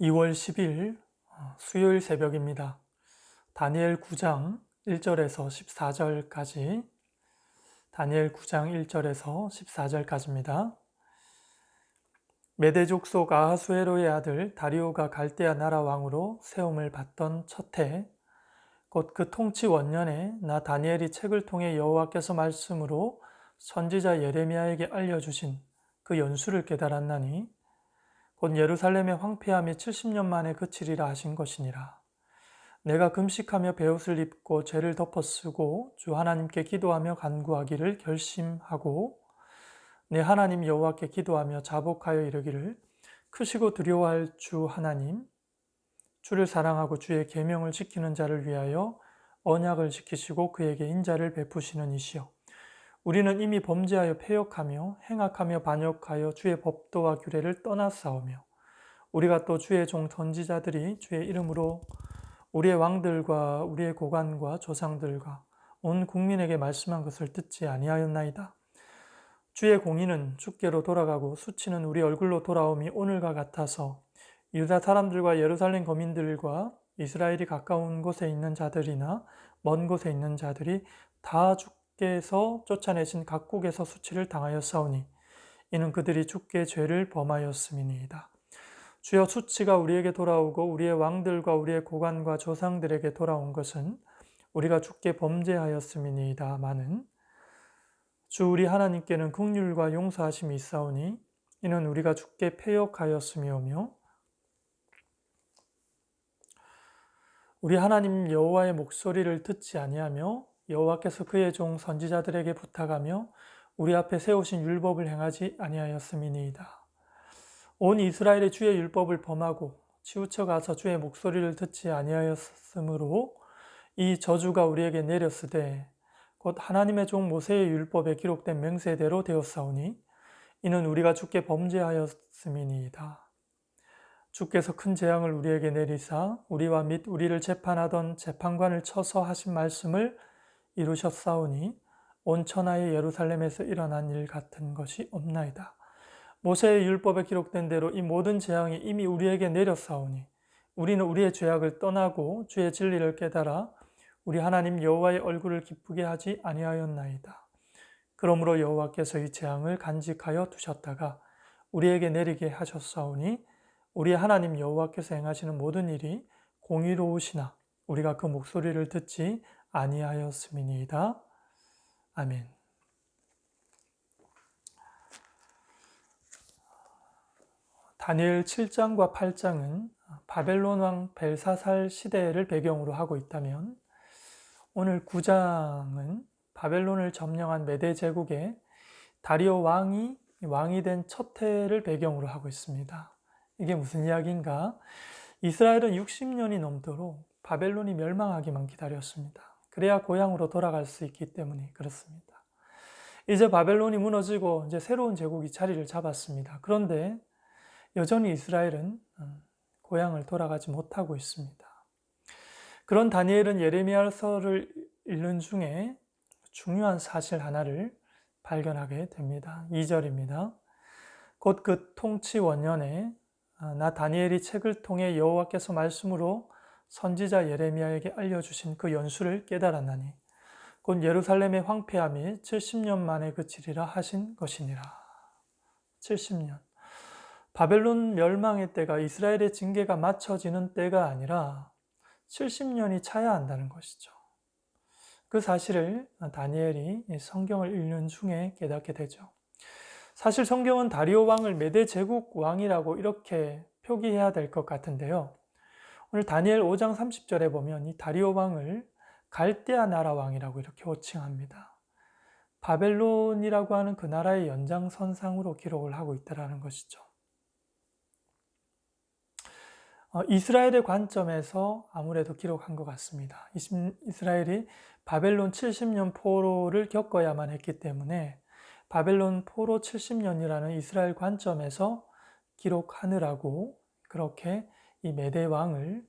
2월 10일 어, 수요일 새벽입니다. 다니엘 9장 1절에서 14절까지 다니엘 9장 1절에서 14절까지입니다. 메대족 속 아하수에로의 아들 다리오가 갈대아 나라 왕으로 세움을 받던 첫 해, 곧 그 통치 원년에 나 다니엘이 책을 통해 여호와께서 말씀으로 선지자 예레미야에게 알려주신 그 연수를 깨달았나니 곧 예루살렘의 황폐함이 70년 만에 그치리라 하신 것이니라. 내가 금식하며 베옷을 입고 죄를 덮어쓰고 주 하나님께 기도하며 간구하기를 결심하고 내 하나님 여호와께 기도하며 자복하여 이르기를 크시고 두려워할 주 하나님 주를 사랑하고 주의 계명을 지키는 자를 위하여 언약을 지키시고 그에게 인자를 베푸시는 이시여 우리는 이미 범죄하여 폐역하며 행악하며 반역하여 주의 법도와 규례를 떠나싸우며 우리가 또 주의 종 선지자들이 주의 이름으로 우리의 왕들과 우리의 고관과 조상들과 온 국민에게 말씀한 것을 듣지 아니하였나이다. 주의 공의는 주께로 돌아가고 수치는 우리 얼굴로 돌아옴이 오늘과 같아서 유다 사람들과 예루살렘 거민들과 이스라엘이 가까운 곳에 있는 자들이나 먼 곳에 있는 자들이 다주 께서 쫓아내신 각국에서 수치를 당하였사오니 이는 그들이 주께 죄를 범하였음이니이다. 주여 수치가 우리에게 돌아오고 우리의 왕들과 우리의 고관과 조상들에게 돌아온 것은 우리가 주께 범죄하였음이니이다마는 주 우리 하나님께는 긍휼과 용서하심이 있사오니 이는 우리가 주께 패역하였음이오며 우리 하나님 여호와의 목소리를 듣지 아니하며 여호와께서 그의 종 선지자들에게 부탁하며 우리 앞에 세우신 율법을 행하지 아니하였음이니이다. 온 이스라엘의 주의 율법을 범하고 치우쳐 가서 주의 목소리를 듣지 아니하였으므로 이 저주가 우리에게 내렸으되 곧 하나님의 종 모세의 율법에 기록된 맹세대로 되었사오니 이는 우리가 주께 범죄하였음이니이다. 주께서 큰 재앙을 우리에게 내리사 우리와 및 우리를 재판하던 재판관을 쳐서 하신 말씀을 이루셨사오니 온 천하의 예루살렘에서 일어난 일 같은 것이 없나이다. 모세의 율법에 기록된 대로 이 모든 재앙이 이미 우리에게 내렸사오니 우리는 우리의 죄악을 떠나고 주의 진리를 깨달아 우리 하나님 여호와의 얼굴을 기쁘게 하지 아니하였나이다. 그러므로 여호와께서 이 재앙을 간직하여 두셨다가 우리에게 내리게 하셨사오니 우리 하나님 여호와께서 행하시는 모든 일이 공의로우시나 우리가 그 목소리를 듣지 아니하였음이니이다. 아멘. 다니엘 7장과 8장은 바벨론 왕 벨사살 시대를 배경으로 하고 있다면 오늘 9장은 바벨론을 점령한 메대 제국의 다리오 왕이 왕이 된 첫 해를 배경으로 하고 있습니다. 이게 무슨 이야기인가? 이스라엘은 60년이 넘도록 바벨론이 멸망하기만 기다렸습니다. 그래야 고향으로 돌아갈 수 있기 때문에 그렇습니다. 이제 바벨론이 무너지고 이제 새로운 제국이 자리를 잡았습니다. 그런데 여전히 이스라엘은 음, 고향을 돌아가지 못하고 있습니다. 그런 다니엘은 예레미야서를 읽는 중에 중요한 사실 하나를 발견하게 됩니다. 2절입니다. 곧 그 통치 원년에 아, 나 다니엘이 책을 통해 여호와께서 말씀으로 선지자 예레미야에게 알려주신 그 연수를 깨달았나니 곧 예루살렘의 황폐함이 70년 만에 그치리라 하신 것이니라. 70년. 바벨론 멸망의 때가 이스라엘의 징계가 맞춰지는 때가 아니라 70년이 차야 한다는 것이죠. 그 사실을 다니엘이 성경을 읽는 중에 깨닫게 되죠. 사실 성경은 다리오 왕을 메대 제국 왕이라고 이렇게 표기해야 될 것 같은데요. 오늘 다니엘 5장 30절에 보면 이 다리오 왕을 갈대아 나라 왕이라고 이렇게 호칭합니다. 바벨론이라고 하는 그 나라의 연장선상으로 기록을 하고 있다는 것이죠. 어, 이스라엘의 관점에서 아무래도 기록한 것 같습니다. 이스라엘이 바벨론 70년 포로를 겪어야만 했기 때문에 바벨론 포로 70년이라는 이스라엘 관점에서 기록하느라고 그렇게 이 메대 왕을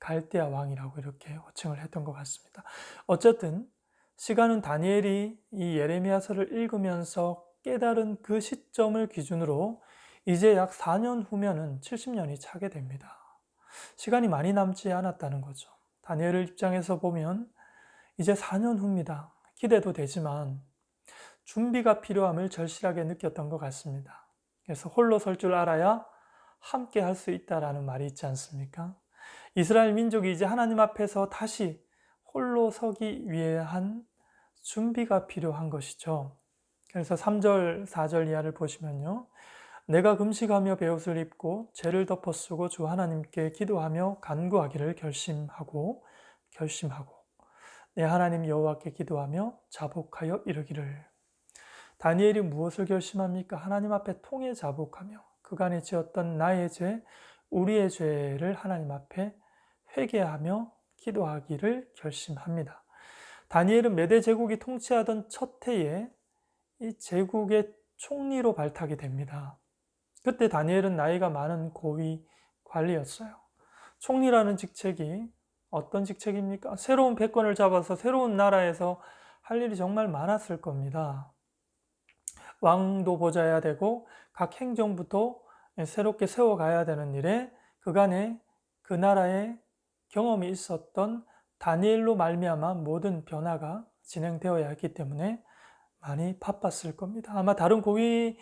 갈대아 왕이라고 이렇게 호칭을 했던 것 같습니다. 어쨌든 시간은 다니엘이 이 예레미야서를 읽으면서 깨달은 그 시점을 기준으로 이제 약 4년 후면은 70년이 차게 됩니다. 시간이 많이 남지 않았다는 거죠. 다니엘 입장에서 보면 이제 4년 후입니다. 기대도 되지만 준비가 필요함을 절실하게 느꼈던 것 같습니다. 그래서 홀로 설 줄 알아야 함께 할 수 있다라는 말이 있지 않습니까? 이스라엘 민족이 이제 하나님 앞에서 다시 홀로 서기 위한 준비가 필요한 것이죠. 그래서 3절, 4절 이하를 보시면요. 내가 금식하며 베옷을 입고 죄를 덮어 쓰고 주 하나님께 기도하며 간구하기를 결심하고 결심하고 내 하나님 여호와께 기도하며 자복하여 이르기를 다니엘이 무엇을 결심합니까? 하나님 앞에 통해 자복하며 그간에 지었던 나의 죄, 우리의 죄를 하나님 앞에 회개하며 기도하기를 결심합니다. 다니엘은 메대 제국이 통치하던 첫 해에 이 제국의 총리로 발탁이 됩니다. 그때 다니엘은 나이가 많은 고위 관리였어요. 총리라는 직책이 어떤 직책입니까? 새로운 패권을 잡아서 새로운 나라에서 할 일이 정말 많았을 겁니다. 왕도 보좌해야 되고 각 행정부도 새롭게 세워가야 되는 일에 그간에 그 나라에 경험이 있었던 다니엘로 말미암아 모든 변화가 진행되어야 했기 때문에 많이 바빴을 겁니다. 아마 다른 고위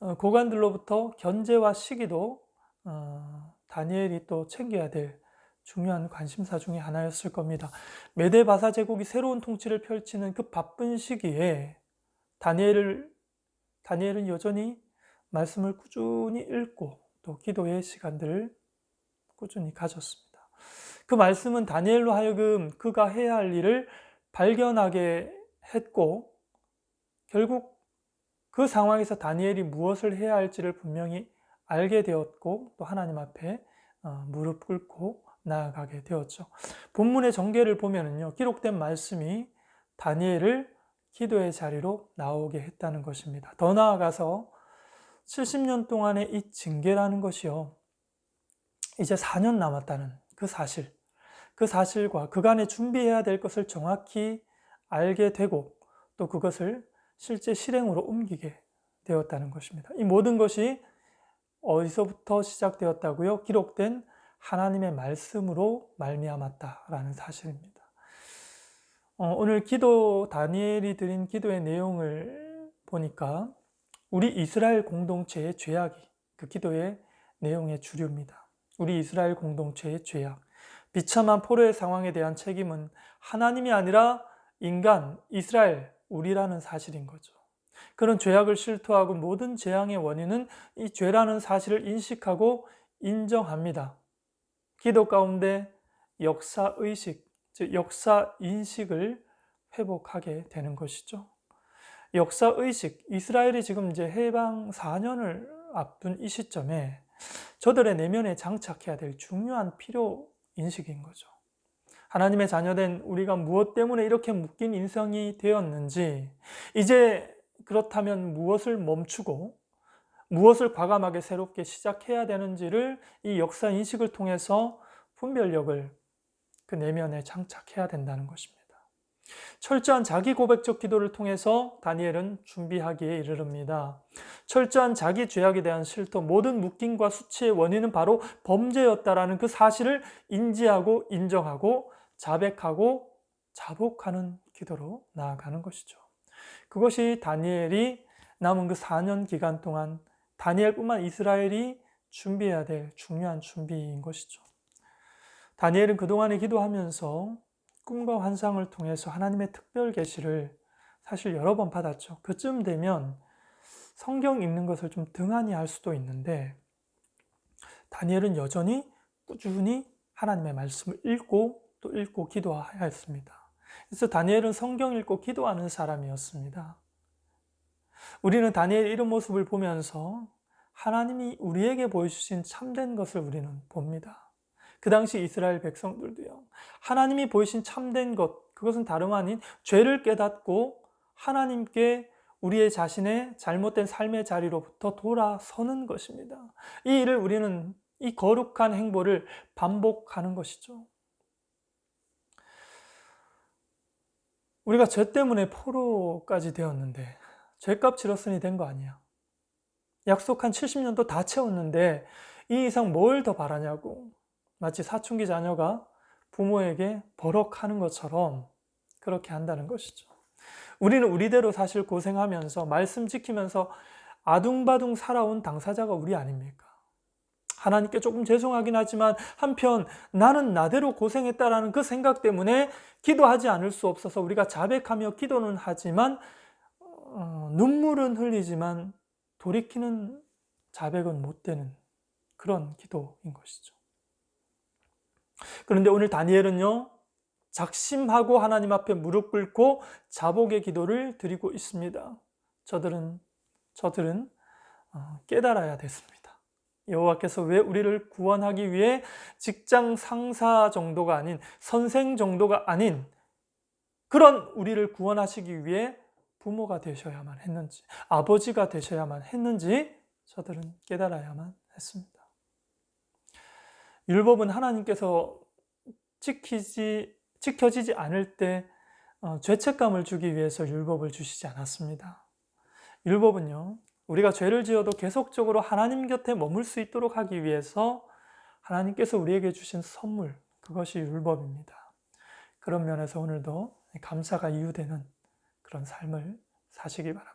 어, 고관들로부터 견제와 시기도 어, 다니엘이 또 챙겨야 될 중요한 관심사 중의 하나였을 겁니다. 메데 바사 제국이 새로운 통치를 펼치는 그 바쁜 시기에 다니엘을 다니엘은 여전히 말씀을 꾸준히 읽고 또 기도의 시간들을 꾸준히 가졌습니다. 그 말씀은 다니엘로 하여금 그가 해야 할 일을 발견하게 했고 결국 그 상황에서 다니엘이 무엇을 해야 할지를 분명히 알게 되었고 또 하나님 앞에 어, 무릎 꿇고 나아가게 되었죠. 본문의 전개를 보면은요, 기록된 말씀이 다니엘을 기도의 자리로 나오게 했다는 것입니다. 더 나아가서 70년 동안의 이 징계라는 것이요, 이제 4년 남았다는 그 사실, 그 사실과 그간에 준비해야 될 것을 정확히 알게 되고 또 그것을 실제 실행으로 옮기게 되었다는 것입니다. 이 모든 것이 어디서부터 시작되었다고요? 기록된 하나님의 말씀으로 말미암았다라는 사실입니다. 어, 오늘 기도 다니엘이 드린 기도의 내용을 보니까 우리 이스라엘 공동체의 죄악이 그 기도의 내용의 주류입니다. 우리 이스라엘 공동체의 죄악. 비참한 포로의 상황에 대한 책임은 하나님이 아니라 인간, 이스라엘, 우리라는 사실인 거죠. 그런 죄악을 실토하고 모든 재앙의 원인은 이 죄라는 사실을 인식하고 인정합니다. 기도 가운데 역사 의식, 즉 역사 인식을 회복하게 되는 것이죠. 역사 의식, 이스라엘이 지금 이제 해방 4년을 앞둔 이 시점에 저들의 내면에 장착해야 될 중요한 필요 인식인 거죠. 하나님의 자녀된 우리가 무엇 때문에 이렇게 묶인 인성이 되었는지, 이제 그렇다면 무엇을 멈추고 무엇을 과감하게 새롭게 시작해야 되는지를 이 역사 인식을 통해서 분별력을 그 내면에 장착해야 된다는 것입니다. 철저한 자기 고백적 기도를 통해서 다니엘은 준비하기에 이르릅니다. 철저한 자기 죄악에 대한 실토, 모든 묶임과 수치의 원인은 바로 범죄였다라는 그 사실을 인지하고 인정하고 자백하고 자복하는 기도로 나아가는 것이죠. 그것이 다니엘이 남은 그 4년 기간 동안 다니엘뿐만 이스라엘이 준비해야 될 중요한 준비인 것이죠. 다니엘은 그동안에 기도하면서 꿈과 환상을 통해서 하나님의 특별 계시를 사실 여러 번 받았죠. 그쯤 되면 성경 읽는 것을 좀 등한히 할 수도 있는데 다니엘은 여전히 꾸준히 하나님의 말씀을 읽고 또 읽고 기도해야 했습니다. 그래서 다니엘은 성경 읽고 기도하는 사람이었습니다. 우리는 다니엘 이런 모습을 보면서 하나님이 우리에게 보여주신 참된 것을 우리는 봅니다. 그 당시 이스라엘 백성들도요. 하나님이 보이신 참된 것, 그것은 다름 아닌 죄를 깨닫고 하나님께 우리의 자신의 잘못된 삶의 자리로부터 돌아서는 것입니다. 이 일을 우리는 이 거룩한 행보를 반복하는 것이죠. 우리가 죄 때문에 포로까지 되었는데 죄값 치렀으니 된 거 아니야. 약속한 70년도 다 채웠는데 이 이상 뭘 더 바라냐고 마치 사춘기 자녀가 부모에게 버럭하는 것처럼 그렇게 한다는 것이죠. 우리는 우리대로 사실 고생하면서 말씀 지키면서 아둥바둥 살아온 당사자가 우리 아닙니까? 하나님께 조금 죄송하긴 하지만 한편 나는 나대로 고생했다라는 그 생각 때문에 기도하지 않을 수 없어서 우리가 자백하며 기도는 하지만 어, 눈물은 흘리지만 돌이키는 자백은 못 되는 그런 기도인 것이죠. 그런데 오늘 다니엘은요, 작심하고 하나님 앞에 무릎 꿇고 자복의 기도를 드리고 있습니다. 저들은 저들은 어, 깨달아야 됐습니다. 여호와께서 왜 우리를 구원하기 위해 직장 상사 정도가 아닌 선생 정도가 아닌 그런 우리를 구원하시기 위해 부모가 되셔야만 했는지 아버지가 되셔야만 했는지 저들은 깨달아야만 했습니다. 율법은 하나님께서 지키지 지켜지지 않을 때 어, 죄책감을 주기 위해서 율법을 주시지 않았습니다. 율법은요, 우리가 죄를 지어도 계속적으로 하나님 곁에 머물 수 있도록 하기 위해서 하나님께서 우리에게 주신 선물, 그것이 율법입니다. 그런 면에서 오늘도 감사가 이유되는 그런 삶을 사시기 바랍니다.